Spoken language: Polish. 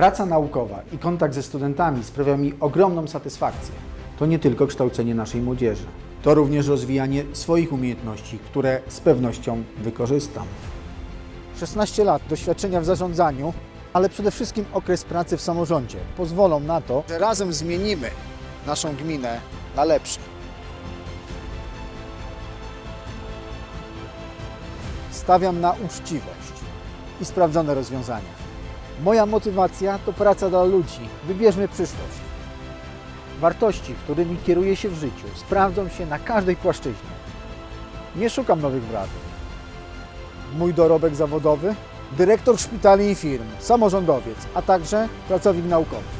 Praca naukowa i kontakt ze studentami sprawia mi ogromną satysfakcję. To nie tylko kształcenie naszej młodzieży, to również rozwijanie swoich umiejętności, które z pewnością wykorzystam. 16 lat doświadczenia w zarządzaniu, ale przede wszystkim okres pracy w samorządzie pozwolą na to, że razem zmienimy naszą gminę na lepsze. Stawiam na uczciwość i sprawdzone rozwiązania. Moja motywacja to praca dla ludzi. Wybierzmy przyszłość. Wartości, którymi kieruję się w życiu, sprawdzą się na każdej płaszczyźnie. Nie szukam nowych wrażeń. Mój dorobek zawodowy, dyrektor szpitali i firm, samorządowiec, a także pracownik naukowy.